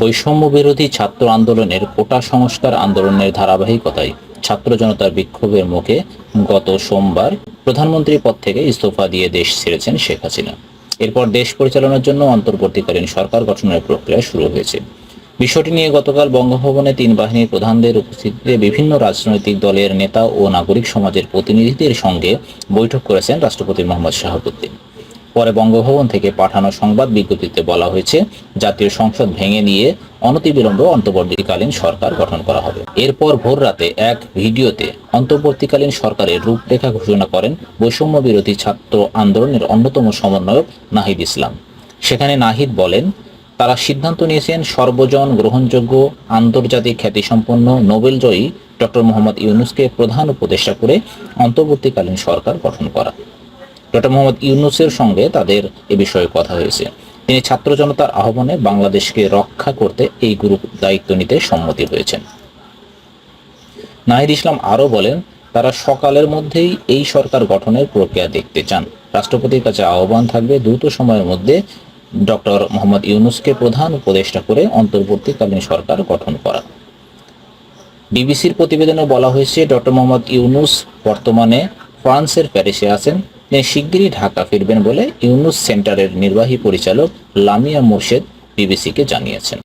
বৈষম্য বিরোধী ছাত্র আন্দোলনের কোটা সংস্কার আন্দোলনের ধারাবাহিকতায় ছাত্র জনতার বিক্ষোভের মুখে গত সোমবার প্রধানমন্ত্রী পদ থেকে ইস্তফা দিয়ে দেশ ছেড়েছেন শেখ হাসিনা। এরপর দেশ পরিচালনার জন্য অন্তর্বর্তীকালীন সরকার গঠনের প্রক্রিয়া শুরু হয়েছে। বিষয়টি নিয়ে গতকাল বঙ্গভবনে তিন বাহিনীর প্রধানদের উপস্থিতিতে বিভিন্ন রাজনৈতিক দলের নেতা ও নাগরিক সমাজের প্রতিনিধিদের সঙ্গে বৈঠক করেছেন রাষ্ট্রপতি মোহাম্মদ শাহাবুদ্দিন। পরে বঙ্গভবন থেকে পাঠানো সংবাদ বিজ্ঞপ্তিতে বলা হয়েছে, জাতীয় সংসদ ভেঙে নিয়ে অনতিবিলম্বে অন্তর্বর্তীকালীন সরকার গঠন করা হবে। এরপর ভোর রাতে এক ভিডিওতে অন্তর্বর্তীকালীন সরকারের রূপরেখা ঘোষণা করেন বৈষম্য বিরোধী ছাত্র আন্দোলনের অন্যতম সমন্বয়ক নাহিদ ইসলাম। সেখানে নাহিদ বলেন, তারা সিদ্ধান্ত নিয়েছেন সর্বজন গ্রহণযোগ্য, আন্তর্জাতিক খ্যাতিসম্পন্ন, নোবেলজয়ী ডক্টর মোহাম্মদ ইউনুসকে প্রধান উপদেষ্টা করে অন্তর্বর্তীকালীন সরকার গঠন করা। ডক্টর মোহাম্মদ ইউনুসের সঙ্গে তাদের এ বিষয়ে কথা হয়েছে। তিনি ছাত্র জনতার আহ্বানে বাংলাদেশকে রক্ষা করতে এই গুরু দায়িত্ব নিতে সম্মতি হয়েছেন। নাহিদ ইসলাম আরও বলেন, তারা সকালের মধ্যেই এই সরকার গঠনের প্রক্রিয়া দেখতে চান। রাষ্ট্রপতির কাছে আহ্বান থাকবে দ্রুত সময়ের মধ্যে ডক্টর মোহাম্মদ ইউনুসকে প্রধান উপদেষ্টা করে অন্তর্বর্তীকালীন সরকার গঠন করা। বিবিসির প্রতিবেদনে বলা হয়েছে, ডক্টর মোহাম্মদ ইউনুস বর্তমানে ফ্রান্সের প্যারিসে আছেন। তিনি শিগগিরই ঢাকা ফিরবেন বলে ইউনুস সেন্টারের নির্বাহী পরিচালক লামিয়া মোর্শেদ বিবিসিকে জানিয়েছেন।